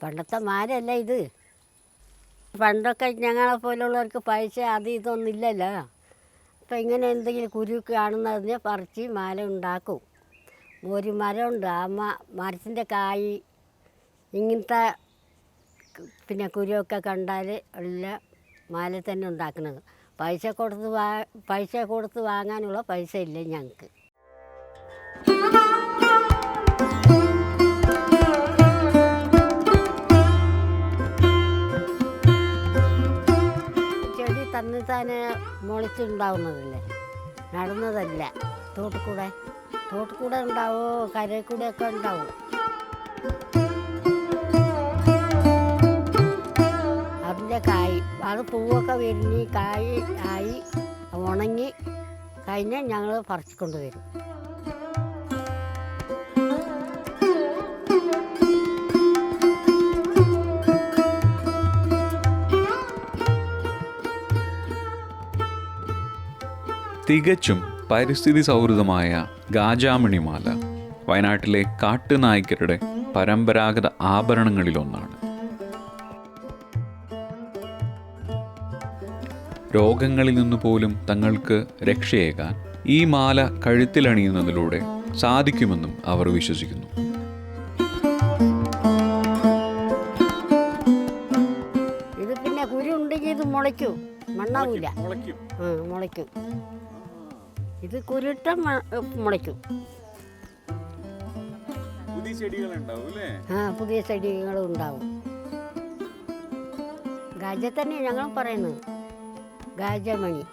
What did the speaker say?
പണ്ടത്തെ മാരല്ല ഇത്? പണ്ടൊക്കെ ഞങ്ങളെ പോലുള്ളവർക്ക് പൈസ അത് ഇതൊന്നും ഇല്ലല്ലോ. അപ്പം ഇങ്ങനെ എന്തെങ്കിലും കുരുക്ക് കാണുന്നതിനെ പറിച്ച് മാല ഉണ്ടാക്കും. ഒരു മരമുണ്ട് ആ മ മരത്തിന്റെ കായ് ഇങ്ങനത്തെ പിന്നെ കുരുവൊക്കെ കണ്ടാൽ എല്ലാം മാല തന്നെ ഉണ്ടാക്കുന്നത്. പൈസ കൊടുത്ത് വാ പൈസ കൊടുത്ത് വാങ്ങാനുള്ള പൈസ ഇല്ല ഞങ്ങൾക്ക് ചെടി തന്നെ മുളച്ചുണ്ടാവുന്നതല്ലേ നടുന്നതല്ല. തോട്ടിക്കൂടെ തോട്ടിക്കൂടെ ഉണ്ടാവോ? കരയിൽ കൂടെ ഒക്കെ ഉണ്ടാവും? അതിന്റെ കായ് അത് പൂവൊക്കെ വിരിഞ്ഞ് കായ് ആയി ഉണങ്ങി കഴിഞ്ഞാൽ ഞങ്ങൾ പറിച്ചുകൊണ്ട് വരും തികച്ചും പരിസ്ഥിതി സൗഹൃദമായ ഗാജാമണിമാല വയനാട്ടിലെ കാട്ടുനായ്ക്കരുടെ പരമ്പരാഗത ആഭരണങ്ങളിലൊന്നാണ്. രോഗങ്ങളിൽ നിന്ന് പോലും തങ്ങൾക്ക് രക്ഷയേകാൻ ഈ മാല കഴുത്തിലണിയുന്നതിലൂടെ സാധിക്കുമെന്നും അവർ വിശ്വസിക്കുന്നു. ഇത് പിന്നെ കുരു ഉണ്ടെങ്കിൽ ഇത് മുളയ്ക്കും. മണ്ണാവൂല. മുളയ്ക്കും. ഇത് കുരുട്ട മുളയ്ക്കും. പുതിയ ചെടികൾ ആ പുതിയ ചെടികളും ഉണ്ടാവും. ഗാജ തന്നെ ഞങ്ങൾ പറയുന്നത്. ഗാജമണി.